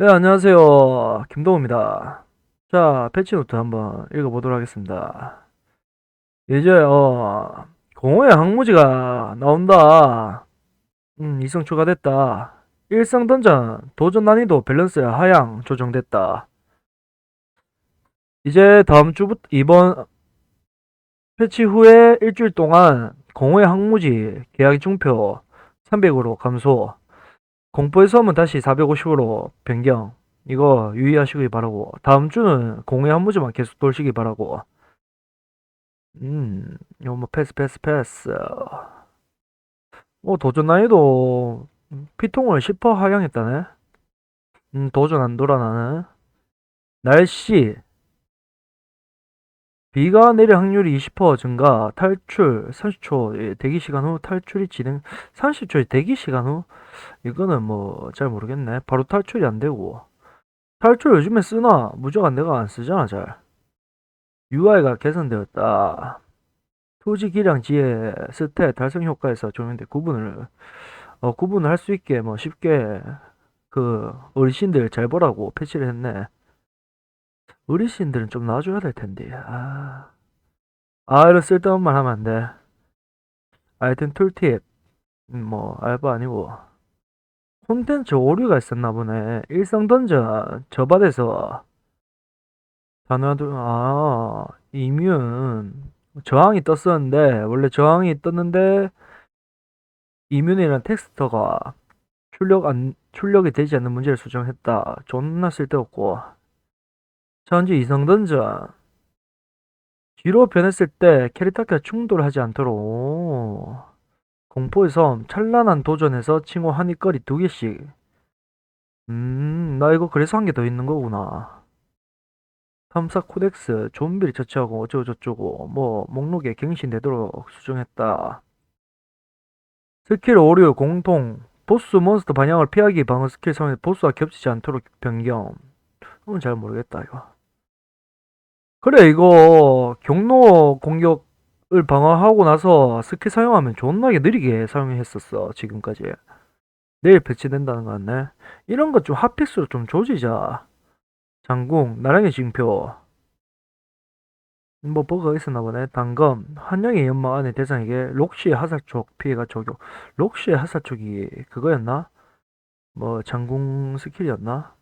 네, 안녕하세요. 김동우입니다. 자, 패치노트 한번 읽어보도록 하겠습니다. 이제, 어, 공허의 항무지가 나온다. 음, 이성 추가됐다. 일성 던전, 도전 난이도 밸런스 하향 조정됐다. 이제 다음 주부터, 이번 패치 후에 일주일 동안 공허의 항무지 계약 중표 300으로 감소. 공포의 섬은 다시 450으로 변경. 이거 유의하시기 바라고. 다음 주는 공의 한 무지만 계속 돌시기 바라고. 음, 이거 뭐 패스 패스 패스. 뭐 도전 난이도 피통을 10% 하향했다네. 음, 도전 안 돌아 나는. 날씨. 비가 내릴 확률이 20% 증가, 탈출 30초 예, 대기 시간 후 탈출이 진행 30초의 대기 시간 후 이거는 뭐 잘 모르겠네. 바로 탈출이 안 되고 탈출 요즘에 쓰나? 무조건 내가 안 쓰잖아 잘. UI가 개선되었다. 토지 기량 지혜 스탯 달성 효과에서 적용된 구분을 어, 구분을 할 수 있게 뭐 쉽게 그 어르신들 잘 보라고 패치를 했네. 어르신들은 좀 놔줘야 될 텐데. 아, 아 이런 쓸데없는 말 하면 안 돼. 하여튼 툴팁 음, 뭐 알바 아니고 콘텐츠 오류가 있었나 보네. 일성 던전 저밭에서 단어들 아 이뮨 저항이 떴었는데 원래 저항이 떴는데 이뮨이라는 텍스터가 출력 안 출력이 되지 않는 문제를 수정했다. 존나 쓸데없고. 자, 현재 이성 던전 뒤로 변했을 때 캐릭터가 충돌하지 않도록 오. 공포의 섬 찬란한 도전에서 칭호 한입거리 두 개씩 음, 나 이거 그래서 한 개 더 있는 거구나. 탐사 코덱스, 좀비를 처치하고 어쩌고저쩌고, 뭐, 목록에 갱신되도록 수정했다. 스킬 오류 공통, 보스 몬스터 반향을 피하기 방어 스킬 성에 보스와 겹치지 않도록 변경. 그건 잘 모르겠다, 이거. 그래, 이거, 경로 공격을 방어하고 나서 스킬 사용하면 존나게 느리게 사용했었어, 지금까지. 내일 배치된다는 거 같네. 이런 것 좀 핫픽스로 좀 조지자. 장궁, 나랑의 징표. 뭐 버그가 있었나 보네. 단검, 한영의 연막 안에 대상에게 록시의 하사촉 피해가 적용. 록시의 하사촉이 그거였나? 뭐 장궁 스킬이었나?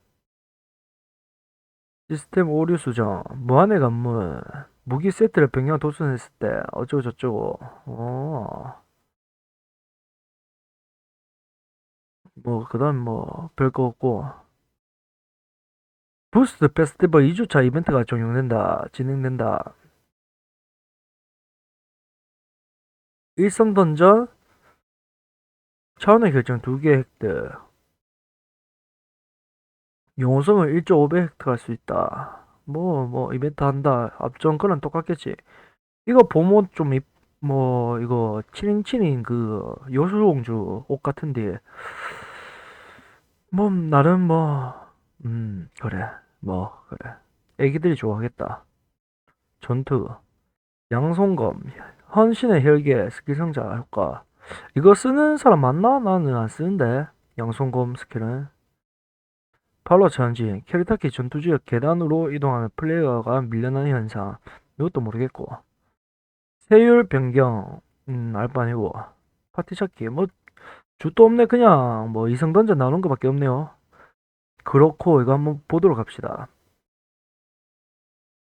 시스템 오류 수정, 무한의 관문, 무기 세트를 변경 도전했을 때 어쩌고 저쩌고. 어. 뭐 그다음 뭐 별거 없고. 부스트 페스티벌 2주차 이벤트가 적용된다. 진행된다. 일성 던전 차원의 결정 2개 획득. 용성을 1.5배 획득할 수 있다. 뭐, 뭐, 이벤트 한다. 앞전 거랑 똑같겠지. 이거 보면 좀, 입, 뭐, 이거, 치링치링 그, 요술공주 옷 같은데. 뭐, 나름 뭐, 음, 그래. 뭐, 그래. 애기들이 좋아하겠다. 전투. 양손검. 헌신의 혈계 스킬 성자 효과. 이거 쓰는 사람 많나? 나는 안 쓰는데. 양손검 스킬은. 팔로 전진. 캐릭터키 전투지역 계단으로 이동하면 플레이어가 밀려나는 현상. 이것도 모르겠고. 세율 변경. 음, 알바 아니고. 파티 찾기. 뭐, 주도 없네. 그냥, 뭐, 이성 던져 나오는 것 밖에 없네요. 그렇고, 이거 한번 보도록 합시다.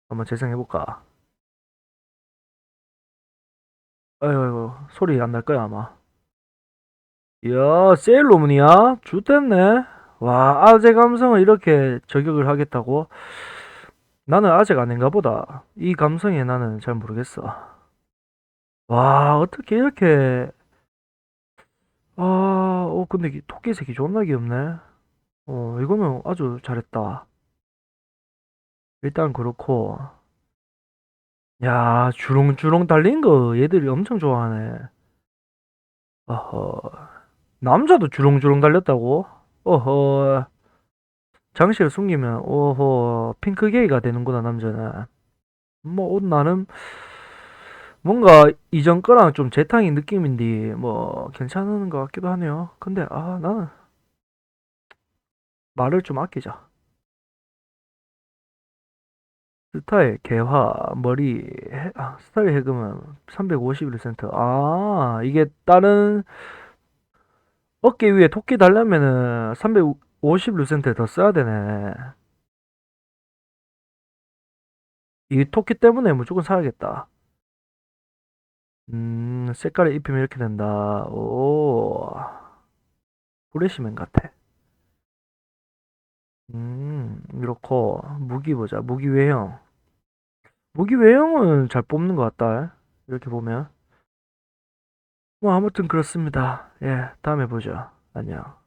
한번 재생해볼까. 아이고, 아이고, 소리 안 날 거야, 아마. 이야, 세일러문이야? 좋댔네. 와, 아재 감성을 이렇게 저격을 하겠다고? 나는 아재가 아닌가 보다. 이 감성에 나는 잘 모르겠어. 와, 어떻게 이렇게, 아, 어, 근데 이 토끼 새끼 존나 귀엽네. 어, 이거는 아주 잘했다. 일단 그렇고, 야, 주렁주렁 달린 거 얘들이 엄청 좋아하네. 어허, 남자도 주렁주렁 달렸다고? 어허, 장식을 숨기면, 오호, 핑크게이가 되는구나, 남자는. 뭐, 옷 나름, 뭔가 이전 거랑 좀 재탕이 느낌인데, 뭐, 괜찮은 것 같기도 하네요. 근데, 아, 나는, 말을 좀 아끼자. 스타일, 개화, 머리, 해, 아, 스타일 해금은 351센트. 아, 이게 다른 어깨 위에 토끼 달려면은 350 루센트 더 써야 되네. 이 토끼 때문에 무조건 사야겠다. 음, 색깔을 입히면 이렇게 된다. 오, 브레시맨 같아. 음, 이렇고, 무기 보자. 무기 외형. 무기 외형은 잘 뽑는 것 같다. 이렇게 보면. 뭐, 아무튼 그렇습니다. 예, 다음에 보죠. 안녕.